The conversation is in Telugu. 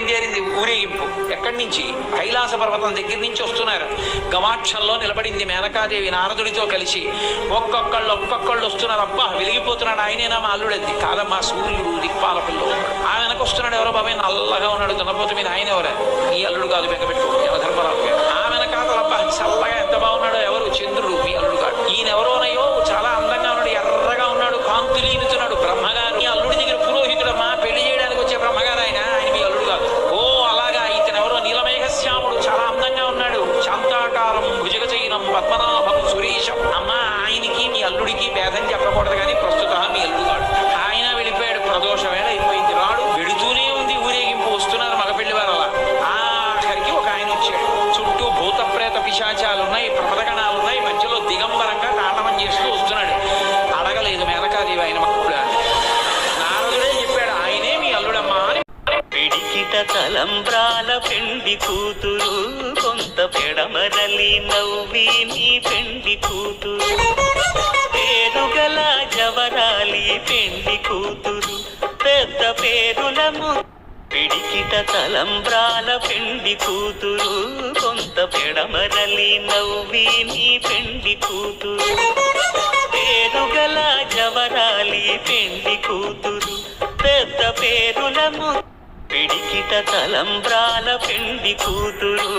బయలుదేరింది ఊరేగింపు ఎక్కడి నుంచి? కైలాస పర్వతం దగ్గర నుంచి వస్తున్నారు. గవాక్షంలో నిలబడింది మేనకాదేవి నారదుడితో కలిసి. ఒక్కొక్కళ్ళు ఒక్కొక్కళ్ళు వస్తున్నారు. అబ్బా వెలిగిపోతున్నాడు ఆయనేనా మా అల్లుడది? కాదమ్మా సూర్యుడు దిక్పాలకుల్లో ఆ వెనక వస్తున్నాడు ఎవరో బాబాయ్ నల్లగా ఉన్నాడు దున్నపోతు మీద. ఆయన ఎవరే? ఈ అల్లుడు కాదు బెంగపెట్టు ఆయనకి భేదం చెప్పకూడదు కానీ ప్రస్తుత హామీ అల్లుడు ఆయన వెళ్ళిపోయాడు ప్రదోషమైన అయిపోయింది. రాడు వెడుతూనే ఉంది ఊరేగింపు వస్తున్నారు మగపెళ్ళి వారు అలా. ఆఖరికి ఒక ఆయన వచ్చాడు. చుట్టూ భూతప్రేత పిశాచాలు ఉన్నాయి ప్రమదగణాలు ఉన్నాయి మధ్యలో దిగంబరంగా తాండవం చేస్తూ వస్తున్నాడు. అడగలేదు మేనకాదేవి ఆయన మక్కుడు నారదుడే చెప్పాడు ఆయనే మీ అల్లుడమ్మా అని. పిడికిట తలంబ్రాల పెండి కూతురు కొంత పెడమరలి నవ్వి నీ పెండి కూతురు. జవరాలి పెండి కూతురు. పెద్ద పేరులము పిడికిట తలంబ్రాల పెండి కూతురు. కొంత పెడమరలి నవ్వి నీ పెండి కూతురు. పేరుగల జవరాలి పెండి కూతురు. పెద్ద పేరులము పిడికిట తలంబ్రాల పెండి కూతురు.